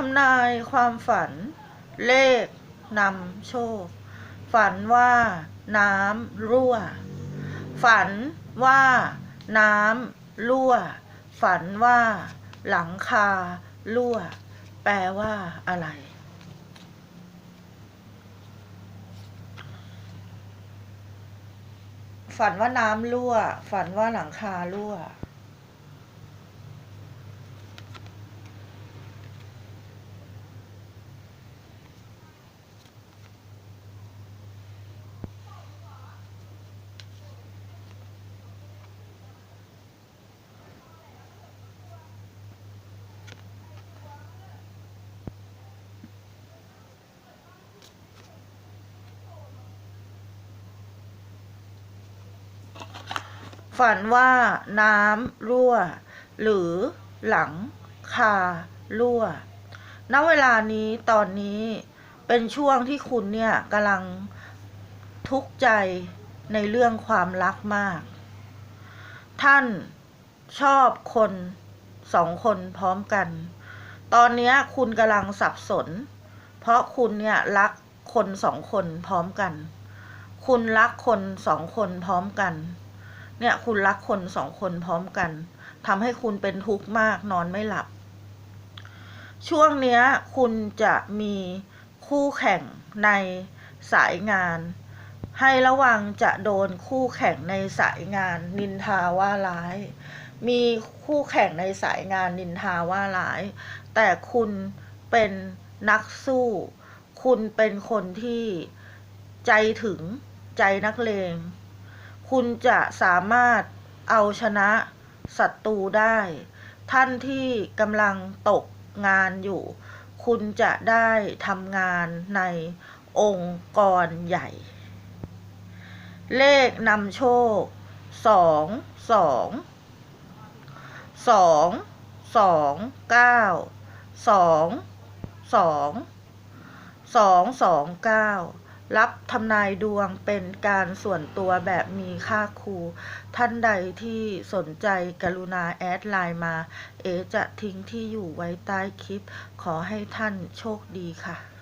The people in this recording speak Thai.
ทำนายความฝัน เลขนำโชค ฝันว่าน้ำรั่ว ฝันว่าน้ำรั่ว ฝันว่าหลังคารั่ว แปลว่าอะไรฝันว่าน้ำรั่ว ฝันว่าหลังคารั่ว ฝันว่าน้ำรั่ว หรือหลังคารั่ว ณ เวลานี้ตอนนี้เป็นช่วงที่คุณเนี่ยกำลังทุกข์ใจในเรื่องความรักมาก ท่านชอบคนสองคนพร้อมกัน ตอนนี้คุณกำลังสับสน เพราะคุณเนี่ยรักคนสองคนพร้อมกัน คุณรักคนสองคนพร้อมกัน เนี่ยคุณรักคนสองคนพร้อมกันทำให้คุณเป็นทุกข์มากนอนไม่หลับ ช่วงเนี้ยคุณจะมีคู่แข่งในสายงาน ให้ระวังจะโดนคู่แข่งในสายงาน นินทาว่าร้าย มีคู่แข่งในสายงานนินทาว่าร้าย แต่คุณเป็นนักสู้ คุณเป็นคนที่ใจถึงใจนักเลง คุณจะสามารถเอาชนะศัตรูได้ ท่านที่กำลังตกงานอยู่ คุณจะได้ทำงานในองค์กรใหญ่ เลขนำโชคสองสองสองสองเก้าสองสองสองสองเก้า รับทำนายดวงเป็นการส่วนตัวแบบมีค่าครู ท่านใดที่สนใจกรุณาแอดไลน์มา เอจะทิ้งที่อยู่ไว้ใต้คลิป ขอให้ท่านโชคดีค่ะ